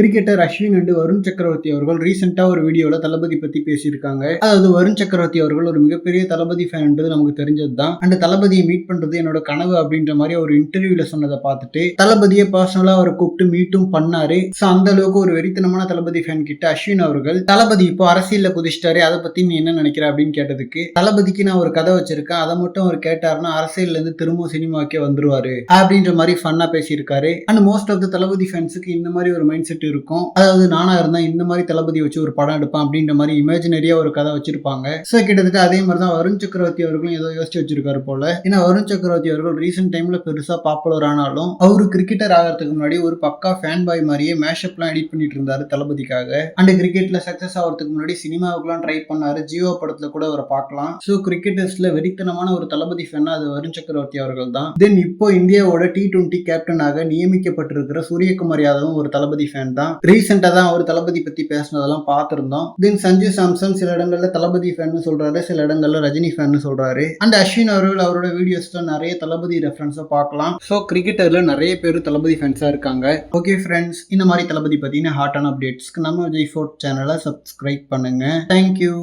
Cricketer Ashwin and Varun சக்கரவர்த்தி அவர்கள் ரீசெண்டாக ஒரு வீடியோவில் தளபதி பற்றி பேசியிருக்காங்க. அதாவது வருண் சக்கரவர்த்தி அவர்கள் ஒரு மிகப்பெரிய தளபதி ஃபேன்ன்றது நமக்கு தெரிஞ்சது தான் அண்ட் தளபதியை மீட் பண்ணுறது என்னோட கனவு அப்படின்ற மாதிரி ஒரு இன்டர்வியூல சொன்னதை பார்த்துட்டு தளபதியை பர்சனலாக அவரை கூப்பிட்டு மீட்டும் பண்ணாரு. ஸோ அந்த அளவுக்கு ஒரு வெறித்தனமான தளபதி ஃபேன் கிட்ட அஸ்வின் அவர்கள் தளபதி இப்போ அரசியலில் குதிச்சிட்டாரு அதை பற்றி நீ என்ன நினைக்கிற அப்படின்னு கேட்டதுக்கு தளபதிக்கு நான் ஒரு கதை வச்சிருக்கேன் அதை மட்டும் அவர் கேட்டாருன்னா அரசியல்ல இருந்து திரும்ப சினிமாக்கே வந்துருவாரு அப்படின்ற மாதிரி ஃபன்னா பேசியிருக்காரு. And most of the Thalapathy ஃபேன்ஸுக்கு இந்த மாதிரி ஒரு மைண்ட் செட் இருக்கும். அதாவது நானா இருந்தா இந்த மாதிரி தளபதி வச்சு ஒரு படம் எடுப்பேன் அப்படின்ற மாதிரி இமேஜினரியா ஒரு கதை வச்சிருப்பாங்க. ஸோ கிட்டத்தட்ட அதே மாதிரி தான் வருண் சக்கரவர்த்தி அவர்களும் ஏதோ யோசிச்சு வச்சிருக்காரு போல. ஏன்னா வருண் சக்கரவர்த்தி அவர்கள் ரீசெண்ட் டைம்ல பெருசா பாப்புலர் ஆனாலும் அவரு கிரிக்கெட்டர் ஆகிறதுக்கு முன்னாடி ஒரு பக்கா ஃபேன் பாய் மாதிரியே மேஷப்லாம் எடிட் பண்ணிட்டு இருந்தாரு தளபதிக்காக. அண்ட் கிரிக்கெட்ல சக்சஸ் ஆகிறதுக்கு முன்னாடி சினிமாவுக்குலாம் ட்ரை பண்ணாரு. ஜியோ படத்துல கூட அவரை பார்க்கலாம். ஸோ கிரிக்கெட்டர்ஸ்ல வெறித்தனமான ஒரு தளபதி ஃபேனா அது வருண் சக்கரவர்த்தி அவர்கள் தான் தென் இப்போ இந்தியாவோட டி டுவெண்ட்டி கேப்டனாக நியமிக்கப்பட்டிருக்கிற சூரியகுமார் யாதவும் ஒரு தளபதி ஃபேன் தான். ரீசெண்டாக தான் அவர் தளபதி பற்றி பேசினதெல்லாம் பார்த்துருந்தோம். தென் சஞ்சு சாம்சன் சில இடங்களில் தளபதி ஃபேன்னு சொல்கிறாரு சில இடங்களில் ரஜினி ஃபேன்னு சொல்கிறாரு அண்ட் அஸ்வின் அவர்கள் அவரோட வீடியோஸில் நிறைய தளபதி ரெஃபரன்ஸை பார்க்கலாம். ஸோ கிரிக்கெட்டரில் நிறைய பேர் தளபதி ஃபேன்ஸாக இருக்காங்க. ஓகே ஃப்ரெண்ட்ஸ் இந்த மாதிரி தளபதி பற்றின ஹாட்டான அப்டேட்ஸ்க்கு நம்ம விஜய் ஃபோர்ட் சேனலை சப்ஸ்கிரைப் பண்ணுங்க. Thank you